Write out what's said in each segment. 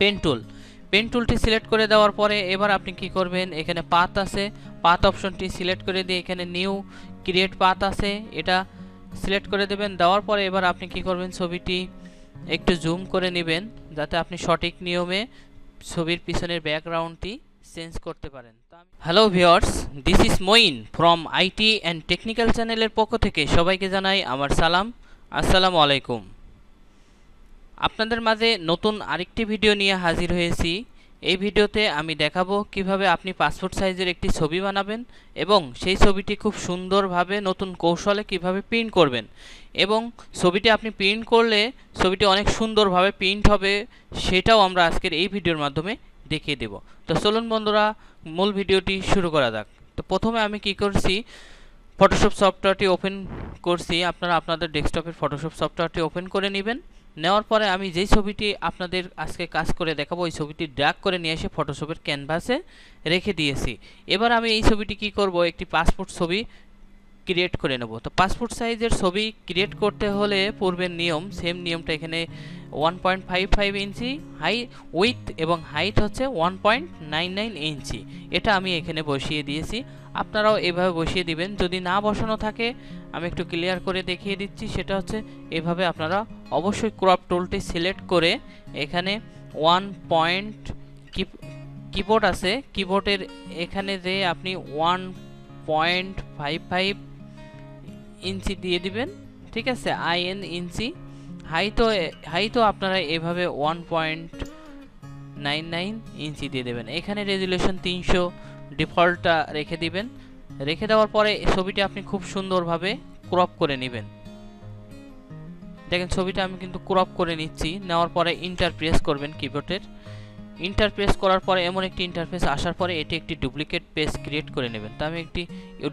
Pen tool pen টুলটি select করে দেওয়ার পরে এবার আপনি কি করবেন? এখানে পাত আছে। পাত অপশনটি সিলেক্ট করে দিয়ে এখানে নিউ ক্রিয়েট পাত আছে। এটা সিলেক্ট করে দেবেন। দেওয়ার পরে এবার আপনি কি করবেন? ছবিটি একটু জুম করে নেবেন যাতে আপনি সঠিক নিয়মে ছবির পিছনের ব্যাকগ্রাউন্ডটি চেঞ্জ করতে পারেন। Hello viewers this is Moin from IT and technical চ্যানেলের পক্ষ থেকে সবাইকে জানাই আমার সালাম। আসসালামু আলাইকুম। আপনাদের মাঝে নতুন আরেকটি ভিডিও নিয়ে হাজির হয়েছি। এই ভিডিওতে আমি দেখাবো কীভাবে আপনি পাসপোর্ট সাইজের একটি ছবি বানাবেন এবং সেই ছবিটি খুব সুন্দরভাবে নতুন কৌশলে কীভাবে প্রিন্ট করবেন এবং ছবিটি আপনি প্রিন্ট করলে ছবিটি অনেক সুন্দরভাবে প্রিন্ট হবে সেটাও আমরা আজকের এই ভিডিওর মাধ্যমে দেখিয়ে দেব। তো চলুন বন্ধুরা, মূল ভিডিওটি শুরু করা যাক। তো প্রথমে আমি কি করছি ফটোশপ সফটওয়্যারটি ওপেন করছি। আপনারা আপনাদের ডেস্কটপের ফটোশপ সফটওয়্যারটি ওপেন করে নেবেন। নেওয়ার পরে আমি যেই ছবিটি আপনাদের আজকে কাজ করে দেখাবো, ওই ছবিটি ড্র্যাগ করে নিয়ে এসে ফটোশপের ক্যানভাসে রেখে দিয়েছি। এবার আমি এই ছবিটি কি করব? একটি পাসপোর্ট ছবি ক্রিয়েট করে নেব। তো পাসপোর্ট সাইজের ছবি ক্রিয়েট করতে হলে পূর্বের নিয়ম সেম নিয়মটা এখানে one point five five inch high width এবং হাইট হচ্ছে one point nine nine inch. এটা আমি এখানে বসিয়ে দিয়েছি। আপনারাও এভাবে বসিয়ে দিবেন। যদি না বসানো থাকে, আমি একটু ক্লিয়ার করে দেখিয়ে দিচ্ছি। সেটা হচ্ছে, এভাবে আপনারা অবশ্যই ক্রপ টুলটি সিলেক্ট করে এখানে ওয়ান পয়েন্ট কিবোর্ড আছে। কিবোর্ডের এখানে যে আপনি one point five five inch দিয়ে দিবেন। ঠিক আছে? আই এন ইঞ্চি হাইটও হাইটও আপনারা এভাবে one point nine nine inch দিয়ে দেবেন। এখানে রেজুলেশন তিনশো ডিফল্টটা রেখে দিবেন। রেখে দেওয়ার পরে ছবিটি আপনি খুব সুন্দরভাবে ক্রপ করে নেবেন। দেখেন ছবিটা আমি কিন্তু ক্রপ করে নিচ্ছি। নেওয়ার পরে ইন্টার প্রেস করবেন কিবোর্ডের ইন্টার প্রেস করার পরে এমন একটি ইন্টারফেস আসার পরে এটি একটি ডুপ্লিকেট পেজ ক্রিয়েট করে নেবেন। তো আমি একটি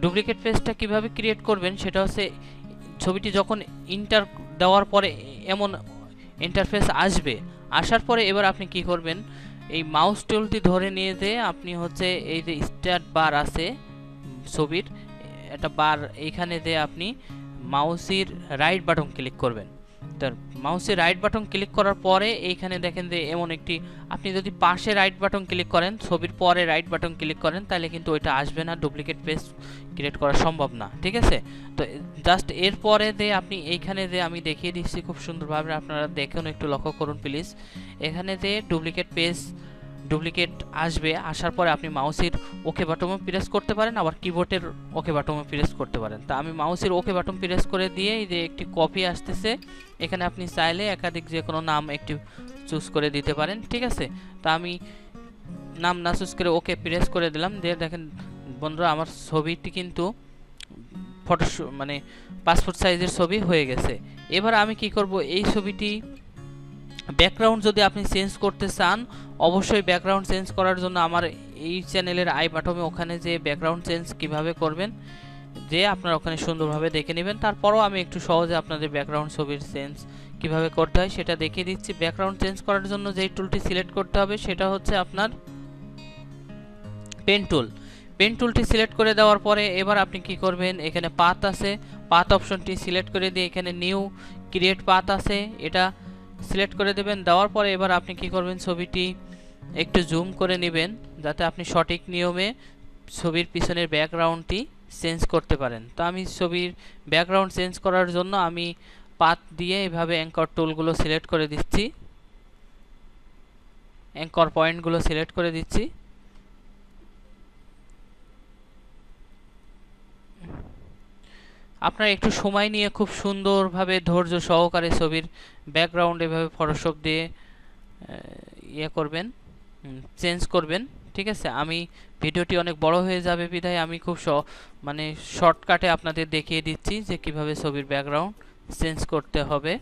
ডুপ্লিকেট পেজটা কীভাবে ক্রিয়েট করবেন সেটা হচ্ছে ছবিটি যখন ইন্টার দেওয়ার পরে এমন ইন্টারফেস আসবে, আসার পরে এবার আপনি কি করবেন? এই মাউস টুলটি ধরে নিয়ে যে আপনি হচ্ছে এই যে স্টার্ট বার আছে ছবির, এটা বার এইখানে যে আপনি মাউসির রাইট বাটন ক্লিক করবেন। তার মাউসে রাইট বাটন ক্লিক করার পরে এইখানে দেখেন যে এমন একটি, আপনি যদি পাশে রাইট বাটন ক্লিক করেন, ছবির পরে রাইট বাটন ক্লিক করেন, তাহলে কিন্তু ওইটা আসবে না ডুপ্লিকেট পেজ ক্রিয়েট করা সম্ভব না, ঠিক আছে? তো জাস্ট এরপরে যে আপনি এইখানে যে আমি দেখিয়ে দিচ্ছি, খুব সুন্দরভাবে আপনারা দেখুন, একটু লক্ষ্য করুন প্লিজ এখানে যে ডুপ্লিকেট পেজ ডুপ্লিকেট আসবে, আসার পরে আপনি মাউসের ওকে বাটনও প্রেস করতে পারেন, আবার কিবোর্ডের ওকে বাটনও প্রেস করতে পারেন। তা আমি মাউসের ওকে বাটন প্রেস করে দিয়ে এই যে একটি কপি আসতেছে, এখানে আপনি চাইলে একাধিক যে কোনো নাম একটি চুজ করে দিতে পারেন, ঠিক আছে? তা আমি নাম না চুজ করে ওকে প্রেস করে দিলাম, দিয়ে দেখেন বন্ধুরা আমার ছবিটি কিন্তু ফটো মানে পাসপোর্ট সাইজের ছবি হয়ে গেছে। এবার আমি কি করব? এই ছবিটি ব্যাকগ্রাউন্ড যদি আপনি চেঞ্জ করতে চান, অবশ্যই ব্যাকগ্রাউন্ড চেঞ্জ করার জন্য আমার এই চ্যানেলের আই বাটমে ওখানে যে ব্যাকগ্রাউন্ড চেঞ্জ কীভাবে করবেন, যে আপনারা ওখানে সুন্দরভাবে দেখে নেবেন। তারপরও আমি একটু সহজে আপনাদের ব্যাকগ্রাউন্ড ছবির চেঞ্জ কীভাবে করতে হয় সেটা দেখিয়ে দিচ্ছি। ব্যাকগ্রাউন্ড চেঞ্জ করার জন্য যেই টুলটি সিলেক্ট করতে হবে সেটা হচ্ছে আপনার পেন টুল পেন টুলটি সিলেক্ট করে দেওয়ার পরে এবার আপনি কি করবেন, এখানে পাত আছে। পাত অপশনটি সিলেক্ট করে দিয়ে এখানে নিউ ক্রিয়েট পাত আছে। এটা সিলেক্ট করে দেবেন। দেওয়ার পরে এবার আপনি কি করবেন? ছবিটি একটু জুম করে নেবেন, যাতে আপনি সঠিক নিয়মে ছবির পিছনের ব্যাকগ্রাউন্ডটি চেঞ্জ করতে পারেন। তো আমি ছবির ব্যাকগ্রাউন্ড চেঞ্জ করার জন্য আমি পাত দিয়ে এভাবে অ্যাঙ্কর টুলগুলো সিলেক্ট করে দিচ্ছি। অ্যাঙ্কর পয়েন্টগুলো সিলেক্ট করে দিচ্ছি। আপনার একটু সময় নিয়ে খুব সুন্দরভাবে ধৈর্য সহকারে ছবির ব্যাকগ্রাউন্ড এভাবে ফটোশপ দিয়ে ইয়ে করবেন চেঞ্জ করবেন, ঠিক আছে? আমি ভিডিওটি অনেক বড় হয়ে যাবে বিধায় আমি খুব স মানে শর্টকাটে আপনাদের দেখিয়ে দিচ্ছি যে কীভাবে ছবির ব্যাকগ্রাউন্ড চেঞ্জ করতে হবে।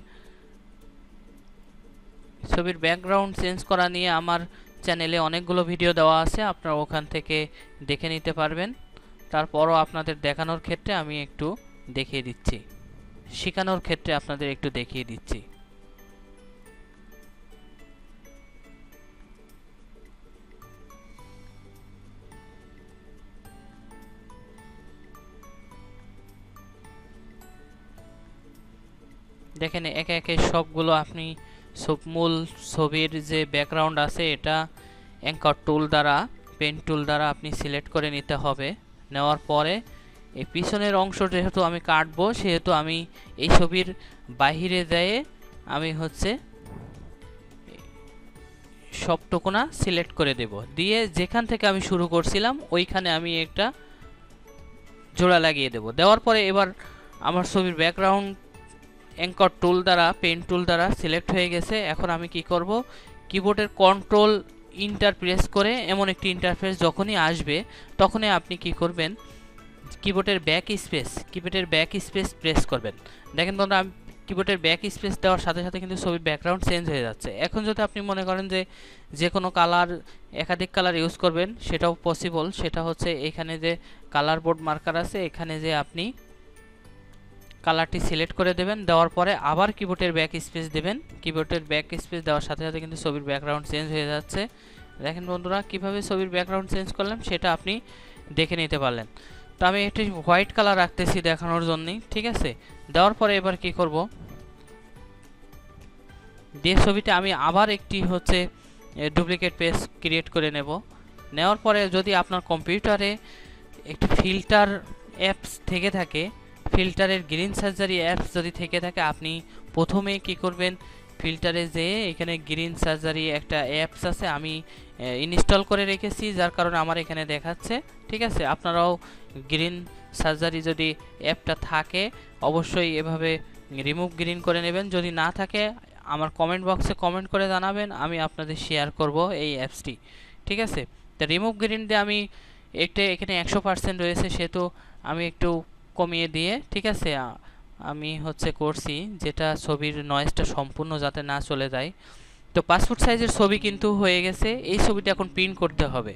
ছবির ব্যাকগ্রাউন্ড চেঞ্জ করা নিয়ে আমার চ্যানেলে অনেকগুলো ভিডিও দেওয়া আছে, আপনারা ওখান থেকে দেখে নিতে পারবেন। তারপরও আপনাদের দেখানোর ক্ষেত্রে আমি একটু দেখিয়ে দিচ্ছি। শেখানোর ক্ষেত্রে আপনাদের একটু দেখিয়ে দিচ্ছি। দেখেন, একে একে সবগুলো আপনি সব- মূল ছবির যে ব্যাকগ্রাউন্ড আছে, এটা অ্যাঙ্কর টুল দ্বারা পেন টুল দ্বারা আপনি সিলেক্ট করে নিতে হবে। নেওয়ার পরে এই পিছনের অংশ যেহেতু আমি কাটবো, সেহেতু আমি এই ছবির বাহিরে যেয়ে আমি হচ্ছে সবটুকুনা সিলেক্ট করে দেব। দিয়ে যেখান থেকে আমি শুরু করছিলাম, ওইখানে আমি একটা জোড়া লাগিয়ে দেব। দেওয়ার পরে এবার আমার ছবির ব্যাকগ্রাউন্ড অ্যাঙ্কর টুল দ্বারা পেন টুল দ্বারা সিলেক্ট হয়ে গেছে। এখন আমি কি করব? কিবোর্ডের কন্ট্রোল ইন্টার প্রেস করে এমন একটি ইন্টারফেস যখনই আসবে, তখনই আপনি কি করবেন? কিবোর্ডের ব্যাক স্পেস কিবোর্ডের ব্যাক স্পেস প্রেস করবেন। দেখেন বন্ধুরা, আমি কিবোর্ডের ব্যাক স্পেস দেওয়ার সাথে সাথে কিন্তু ছবির ব্যাকগ্রাউন্ড চেঞ্জ হয়ে যাচ্ছে। এখন যদি আপনি মনে করেন যে যে কোনো কালার একাধিক কালার ইউজ করবেন, সেটাও পসিবল সেটা হচ্ছে এখানে যে কালার বোর্ড মার্কার আছে, এখানে যে আপনি কালারটি সিলেক্ট করে দেবেন, দেওয়ার পরে আবার কিবোর্ডের ব্যাক স্পেস দেবেন। কিবোর্ডের ব্যাক স্পেস দেওয়ার সাথে সাথে কিন্তু ছবির ব্যাকগ্রাউন্ড চেঞ্জ হয়ে যাচ্ছে। দেখেন বন্ধুরা, কীভাবে ছবির ব্যাকগ্রাউন্ড চেঞ্জ করলাম, সেটা আপনি দেখে নিতে পারলেন। তো আমি একটি হোয়াইট কালার রাখতেছি দেখানোর জন্যই, ঠিক আছে? দেওয়ার পরে এবার কি করব? দিয়ে ছবিটা আমি আবার একটি হচ্ছে ডুপ্লিকেট পেজ ক্রিয়েট করে নেব। নেওয়ার পরে যদি আপনার কম্পিউটারে একটি ফিল্টার অ্যাপস থেকে থাকে ফিল্টারের গ্রিন সার্জারি অ্যাপস যদি থেকে থাকে, আপনি প্রথমে কি করবেন ফিল্টারে যেয়ে এখানে গ্রিন সার্জারি একটা অ্যাপস আছে, আমি ইনস্টল করে রেখেছি, যার কারণে আমার এখানে দেখাচ্ছে, ঠিক আছে? আপনারাও গ্রিন সার্জারি যদি অ্যাপটা থাকে, অবশ্যই এভাবে রিমুভ গ্রিন করে নেবেন। যদি না থাকে, আমার কমেন্ট বক্সে কমেন্ট করে জানাবেন, আমি আপনাদের শেয়ার করব এই অ্যাপসটি ঠিক আছে? তো রিমুভ গ্রিন দিয়ে আমি একটা এখানে একশো পার্সেন্ট রয়েছে, সেহেতু আমি একটু কমিয়ে দিয়ে, ঠিক আছে? আমি হচ্ছে করছি, যেটা ছবির নয়েজটা সম্পূর্ণ যাতে না চলে যায়। তো পাসপোর্ট সাইজের ছবি কিন্তু হয়ে গেছে, এই ছবিটা এখন প্রিন্ট করতে হবে।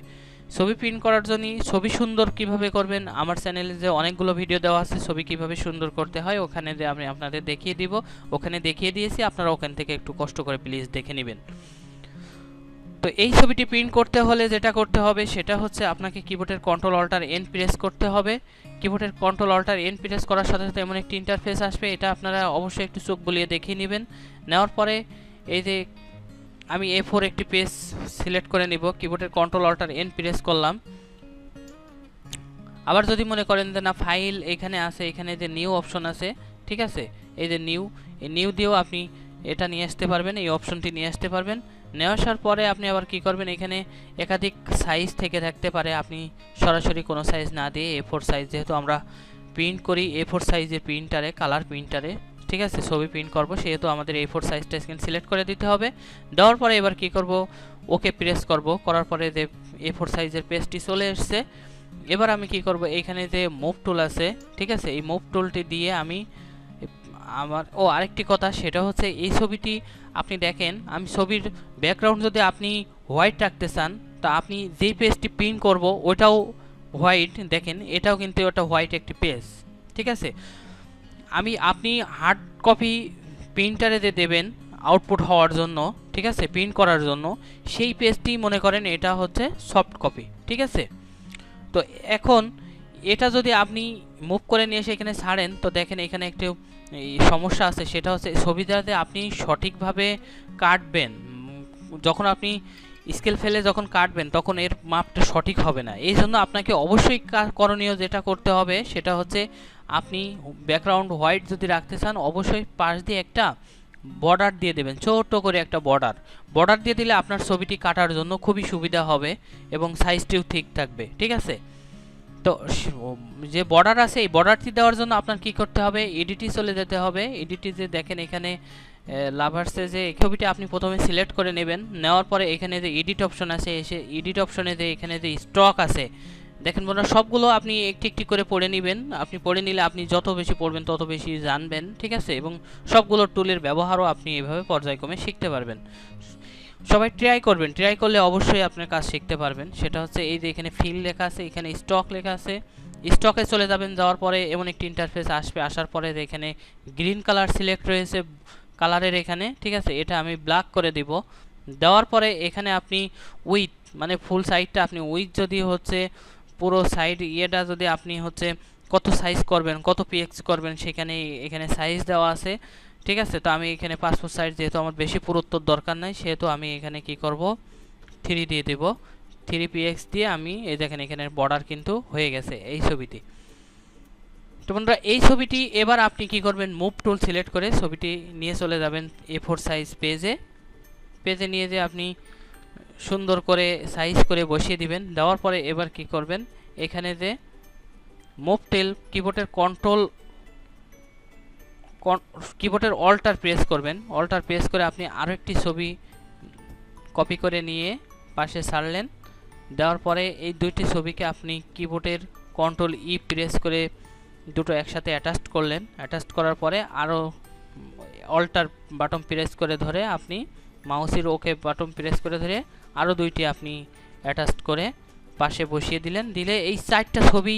ছবি প্রিন্ট করার জন্য ছবি সুন্দর কীভাবে করবেন, আমার চ্যানেলে যে অনেকগুলো ভিডিও দেওয়া আছে, ছবি কীভাবে সুন্দর করতে হয়, ওখানে আমি আপনাদের দেখিয়ে দিব। ওখানে দেখিয়ে দিয়েছি, আপনারা ওখান থেকে একটু কষ্ট করে প্লিজ দেখে নেবেন। তো এই ছবিটি প্রিন্ট করতে হলে যেটা করতে হবে সেটা হচ্ছে আপনাকে কিবোর্ডের কন্ট্রোল অল্টার এন প্রেস করতে হবে। কিবোর্ডের কন্ট্রোল অল্টার এন প্রেস করার সাথে সাথে এমন একটি ইন্টারফেস আসবে, এটা আপনারা অবশ্যই একটু চোখ বুলিয়ে দেখিয়ে নেবেন। নেওয়ার পরে এই যে আমি এ ফোর একটি পেজ সিলেক্ট করে নিব কিবোর্ডের কন্ট্রোল অল্টার এন প্রেস করলাম। আবার যদি মনে করেন যে না ফাইল এখানে আছে, এখানে যে নিউ অপশন আছে, ঠিক আছে? এই যে নিউ এই নিউ দিয়েও আপনি এটা নিয়ে আসতে পারবেন, এই অপশনটি নিয়ে আসতে পারবেন। নিয়ে আসার পরে আপনি আবার কি করবেন? এখানে একাধিক সাইজ থেকে থাকতে পারে। আপনি সরাসরি কোনো সাইজ না দিয়ে এ ফোর সাইজ যেহেতু আমরা প্রিন্ট করি এ ফোর সাইজের প্রিন্টারে কালার প্রিন্টারে ঠিক আছে? ছবি প্রিন্ট করব, সেহেতু আমাদের এ ফোর সাইজটা স্ক্রিন সিলেক্ট করে দিতে হবে। দেওয়ার পরে এবার কি করব? ওকে প্রেস করব। করার পরে যে এ ফোর সাইজের পেজটি চলে এসছে। এবার আমি কি করব? এখানে যে মুভ টুল আছে, ঠিক আছে? এই মুভ টুলটি দিয়ে আমি আমার, ও আরেকটি কথা, সেটা হচ্ছে এই ছবিটি আপনি দেখেন, আমি ছবির ব্যাকগ্রাউন্ড যদি আপনি হোয়াইট রাখতে চান, তা আপনি যেই পেজটি প্রিন্ট করব, ওটাও হোয়াইট দেখেন, এটাও কিন্তু ওটা হোয়াইট একটি পেজ ঠিক আছে? আমি, আপনি হার্ড কপি প্রিন্টারে যে দেবেন আউটপুট হওয়ার জন্য, ঠিক আছে প্রিন্ট করার জন্য, সেই পেজটি মনে করেন এটা হচ্ছে সফট কপি ঠিক আছে? তো এখন, এটা যদি আপনি মুভ করে নিয়ে এসে এখানে ছাড়েন, তো দেখেন এখানে একটু এই সমস্যা আছে, সেটা হচ্ছে ছবিটাতে আপনি সঠিকভাবে কাটবেন। যখন আপনি স্কেল ফেলে যখন কাটবেন, তখন এর মাপটা সঠিক হবে না। এই জন্য আপনাকে অবশ্যই করণীয় যেটা করতে হবে, সেটা হচ্ছে আপনি ব্যাকগ্রাউন্ড হোয়াইট যদি রাখতে চান, অবশ্যই পাশ দিয়ে একটা বর্ডার দিয়ে দেবেন, ছোট্ট করে একটা বর্ডার বর্ডার দিয়ে দিলে আপনার ছবিটি কাটার জন্য খুবই সুবিধা হবে এবং সাইজটিও ঠিক থাকবে, ঠিক আছে? তো যে বর্ডার আছে এই বর্ডারটি দেওয়ার জন্য আপনার কি করতে হবে? এডিটি চলে যেতে হবে। এডিটি যে দেখেন এখানে লাভার্সে যে ছবিটা আপনি প্রথমে সিলেক্ট করে নেবেন। নেওয়ার পরে এখানে যে এডিট অপশন আছে, এসে এডিট অপশনে যে এখানে যে স্টক আছে, দেখেন বন্ধুরা, সবগুলো আপনি একটি একটি করে পড়ে নেবেন। আপনি পড়ে নিলে আপনি যত বেশি পড়বেন, তত বেশি জানবেন, ঠিক আছে? এবং সবগুলো টুলের ব্যবহারও আপনি এভাবে পর্যায়ক্রমে শিখতে পারবেন। সবাই ট্রাই করবেন। ট্রাই করলে অবশ্যই আপনার কাজ শিখতে পারবেন। সেটা হচ্ছে এই যে এখানে ফিল লেখা আছে, এখানে স্টক লেখা আছে। স্টকে চলে যাবেন, যাওয়ার পরে এমন একটি ইন্টারফেস আসবে। আসার পরে এখানে গ্রিন কালার সিলেক্ট রয়েছে কালারের এখানে, ঠিক আছে? এটা আমি ব্ল্যাক করে দিব। দেওয়ার পরে এখানে আপনি উইথ মানে ফুল সাইডটা আপনি উইথ যদি হচ্ছে পুরো সাইড ইয়েটা যদি আপনি হচ্ছে কত সাইজ করবেন, কত পিএক্স করবেন, সেখানে এখানে সাইজ দেওয়া আছে। ঠিক আছে? তো আমি এখানে পাসপোর্ট সাইজ যেহেতু আমার বেশি পুরুত্বর দরকার নাই, সেহেতু আমি এখানে কি করব? থ্রি দিয়ে দেব। থ্রি পিএক্স দিয়ে আমি, এই দেখেন এখানে বর্ডার কিন্তু হয়ে গেছে এই ছবিটি। তো বন্ধুরা, এই ছবিটি এবার আপনি কি করবেন? মুভ টুল সিলেক্ট করে ছবিটি নিয়ে চলে যাবেন এ ফোর সাইজ পেজে পেজে নিয়ে যে আপনি সুন্দর করে সাইজ করে বসিয়ে দিবেন। দেওয়ার পরে এবার কি করবেন? এখানে যে মুভ টেল কিবোর্ডের কন্ট্রোল কিবোর্ডের অল্টার প্রেস করবেন। অল্টার প্রেস করে আপনি আরও একটি ছবি কপি করে নিয়ে পাশে ছাড়লেন। দেওয়ার পরে এই দুইটি ছবিকে আপনি কিবোর্ডের কন্ট্রোল ই প্রেস করে দুটো একসাথে অ্যাটাচ করলেন। অ্যাটাচ করার পরে আরও অল্টার বাটন প্রেস করে ধরে আপনি মাউসের ওকে বাটন প্রেস করে ধরে আরও দুইটি আপনি অ্যাটাচ করে পাশে বসিয়ে দিলেন। দিলে এই চারটা ছবি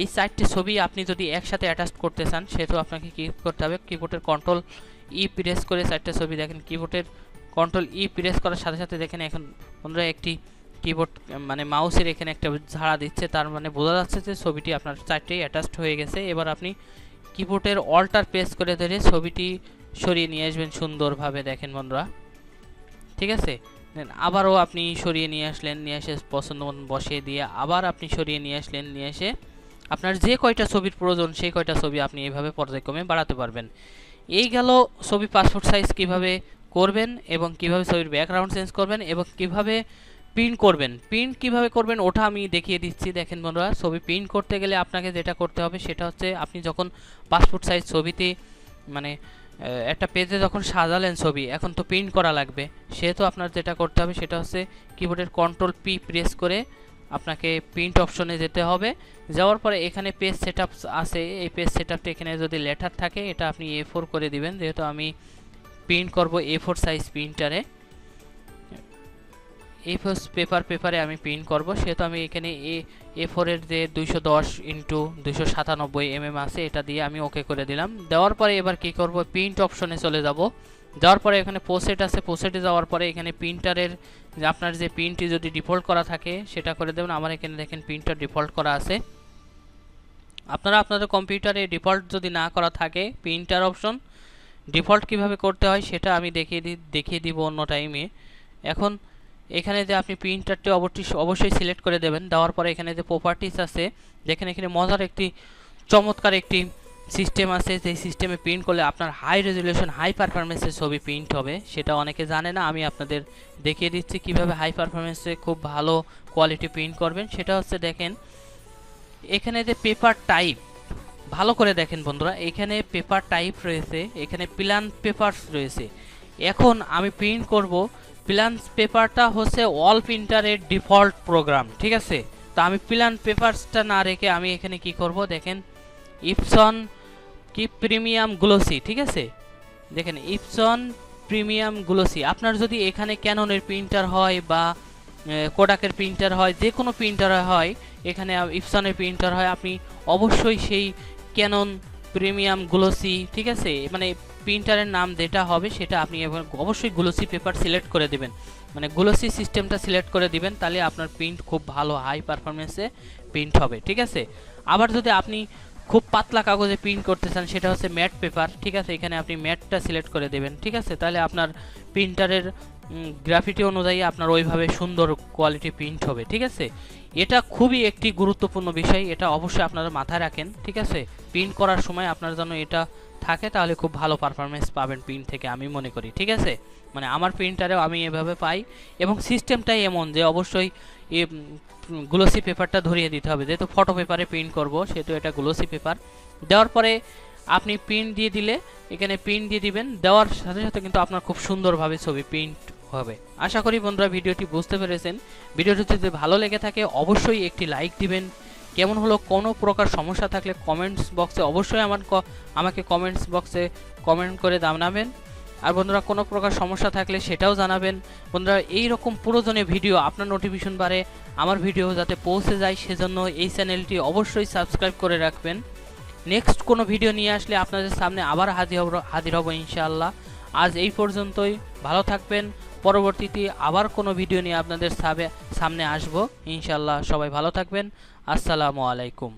এই চারটে ছবি আপনি যদি একসাথে অ্যাটাচ করতে চান, সেহেতু আপনাকে কী করতে হবে। কিবোর্ডের কন্ট্রোল ই প্রেস করে চারটে ছবি দেখেন। কিবোর্ডের কন্ট্রোল ই প্রেস করার সাথে সাথে দেখেন এখন বন্ধুরা একটি কিবোর্ড মানে মাউসের এখানে একটা ঝাড়া দিচ্ছে। তার মানে বোঝা যাচ্ছে যে ছবিটি আপনার চারটেই অ্যাটাচড হয়ে গেছে। এবার আপনি কিবোর্ডের অল্টার প্রেস করে ধরে ছবিটি সরিয়ে নিয়ে আসবেন সুন্দরভাবে, দেখেন বন্ধুরা। ঠিক আছে? দেন আবারও আপনি সরিয়ে নিয়ে আসলেন, নিয়ে এসে পছন্দ মতন বসিয়ে দিয়ে আবার আপনি সরিয়ে নিয়ে আসলেন, নিয়ে এসে আপনার যে কয়টা ছবির প্রয়োজন, সেই কয়টা ছবি আপনি এইভাবে পর্যায়ক্রমে বাড়াতে পারবেন। এই গেল ছবি পাসপোর্ট সাইজ কীভাবে করবেন এবং কীভাবে ছবির ব্যাকগ্রাউন্ড চেঞ্জ করবেন এবং কীভাবে প্রিন্ট করবেন। প্রিন্ট কীভাবে করবেন ওটা আমি দেখিয়ে দিচ্ছি। দেখেন বন্ধুরা, ছবি প্রিন্ট করতে গেলে আপনাকে যেটা করতে হবে সেটা হচ্ছে আপনি যখন পাসপোর্ট সাইজ ছবিতে মানে একটা পেজে যখন সাজালেন ছবি, এখন তো প্রিন্ট করা লাগবে। সেহেতু আপনার যেটা করতে হবে সেটা হচ্ছে কিবোর্ডের কন্ট্রোল পি প্রেস করে আপনাকে প্রিন্ট অপশনে যেতে হবে। যাওয়ার পরে এখানে পেজ সেট আছে। এই পেজ সেট এখানে যদি লেটার থাকে, এটা আপনি এ ফোর করে দিবেন। যেহেতু আমি প্রিন্ট করব এ ফোর সাইজ প্রিন্টারে এ। ফোর পেপার পেপারে আমি প্রিন্ট করব। সেহেতু আমি এখানে এ এ ফোরের যে দুইশো দশ ইন্টু দুইশো সাতানব্বই এম এম আছে, এটা দিয়ে আমি ওকে করে দিলাম। দেওয়ার পরে এবার কি করব? প্রিন্ট অপশনে চলে যাব। যাওয়ার পরে এখানে পোসেট আছে। পোসেটে যাওয়ার পরে এখানে প্রিন্টারের যে আপনার যে প্রিন্টটি যদি ডিফল্ট করা থাকে, সেটা করে দেবেন। আমার এখানে দেখেন প্রিন্টার ডিফল্ট করা আছে। আপনারা আপনাদের কম্পিউটারে ডিফল্ট যদি না করা থাকে প্রিন্টার অপশন ডিফল্ট কীভাবে করতে হয়, সেটা আমি দেখিয়ে দেখিয়ে দিব অন্য টাইমে এখন এখানে যে আপনি প্রিন্টারটি অবশ্যই অবশ্যই সিলেক্ট করে দেবেন। দেওয়ার পরে এখানে যে প্রপার্টিস আছে, দেখেন এখানে মজার একটি চমৎকার একটি সিস্টেম আছে সেই সিস্টেমে প্রিন্ট করলে আপনার হাই রেজুলেশন হাই পারফরমেন্সের ছবি প্রিন্ট হবে। সেটা অনেকে জানে না, আমি আপনাদের দেখিয়ে দিচ্ছি কীভাবে হাই পারফরমেন্সে খুব ভালো কোয়ালিটি প্রিন্ট করবেন। সেটা হচ্ছে দেখেন, এখানে যে পেপার টাইপ ভালো করে দেখেন বন্ধুরা, এখানে পেপার টাইপ রয়েছে, এখানে প্ল্যান পেপারস রয়েছে। এখন আমি প্রিন্ট করব প্ল্যান পেপারটা হচ্ছে অল প্রিন্টারের ডিফল্ট প্রোগ্রাম ঠিক আছে? তো আমি প্ল্যান পেপারসটা না রেখে আমি এখানে কি করব, দেখেন ইপসন কি? প্রিমিয়াম গ্লোসি, ঠিক আছে? দেখেন, ইপসন প্রিমিয়াম গ্লোসি। আপনার যদি এখানে ক্যাননের প্রিন্টার হয় বা কোডাকের প্রিন্টার হয় যে কোনো প্রিন্টার হয়, এখানে ইপসনের প্রিন্টার হয়, আপনি অবশ্যই সেই ক্যানন প্রিমিয়াম গ্লোসি, ঠিক আছে? মানে প্রিন্টারের নাম যেটা হবে, সেটা আপনি অবশ্যই গ্লোসি পেপার সিলেক্ট করে দেবেন। মানে গ্লোসি সিস্টেমটা সিলেক্ট করে দিবেন, তাহলে আপনার প্রিন্ট খুব ভালো, হাই পারফরমেন্সে প্রিন্ট হবে, ঠিক আছে? আবার যদি আপনি খুব পাতলা কাগজে প্রিন্ট করতে চান, সেটা হচ্ছে ম্যাট পেপার ঠিক আছে? এখানে আপনি ম্যাটটা সিলেক্ট করে দেবেন, ঠিক আছে? তাহলে আপনার প্রিন্টারের গ্রাফিটি অনুযায়ী আপনার ওইভাবে সুন্দর কোয়ালিটি প্রিন্ট হবে, ঠিক আছে? এটা খুবই একটি গুরুত্বপূর্ণ বিষয়, এটা অবশ্যই আপনারা মাথায় রাখেন, ঠিক আছে? প্রিন্ট করার সময় আপনার জন্য এটা থাকে, তাহলে খুব ভালো পারফরমেন্স পাবেন প্রিন্ট থেকে আমি মনে করি, ঠিক আছে? মানে আমার প্রিন্টারেও আমি এভাবে পাই এবং সিস্টেমটাই এমন যে অবশ্যই এ গ্লোসি পেপারটা ধরিয়ে দিতে হবে। যেহেতু ফটো পেপারে প্রিন্ট করব, সেহেতু এটা গ্লোসি পেপার দেওয়ার পরে আপনি প্রিন্ট দিয়ে দিলে, এখানে প্রিন্ট দিয়ে দিবেন। দেওয়ার সাথে সাথে কিন্তু আপনার খুব সুন্দরভাবে ছবি প্রিন্ট হবে। আশা করি বন্ধুরা ভিডিওটি বুঝতে পেরেছেন। ভিডিওটি যদি ভালো লেগে থাকে, অবশ্যই একটি লাইক দিবেন। কেমন হলো, কোনো প্রকার সমস্যা থাকলে কমেন্টস বক্সে অবশ্যই আমার আমাকে কমেন্টস বক্সে কমেন্ট করে জানাবেন। আর বন্ধুরা, কোনো প্রকার সমস্যা থাকলে সেটাও জানাবেন। বন্ধুরা এই রকম ভিডিও আপনার নোটিফিকেশন বারে আমার ভিডিও যাতে পৌঁছে যায়, সেজন্য এই চ্যানেলটি অবশ্যই সাবস্ক্রাইব করে রাখবেন। নেক্সট কোনো ভিডিও নিয়ে আসলে আপনাদের সামনে আবার হাজির হব হাজির হব ইনশাআল্লাহ। আজ এই পর্যন্তই, ভালো থাকবেন। পরবর্তীতে আবার কোনো ভিডিও নিয়ে আপনাদের সামনে আসব। ইনশাল্লাহ সবাই ভালো থাকবেন। আসসালামু আলাইকুম।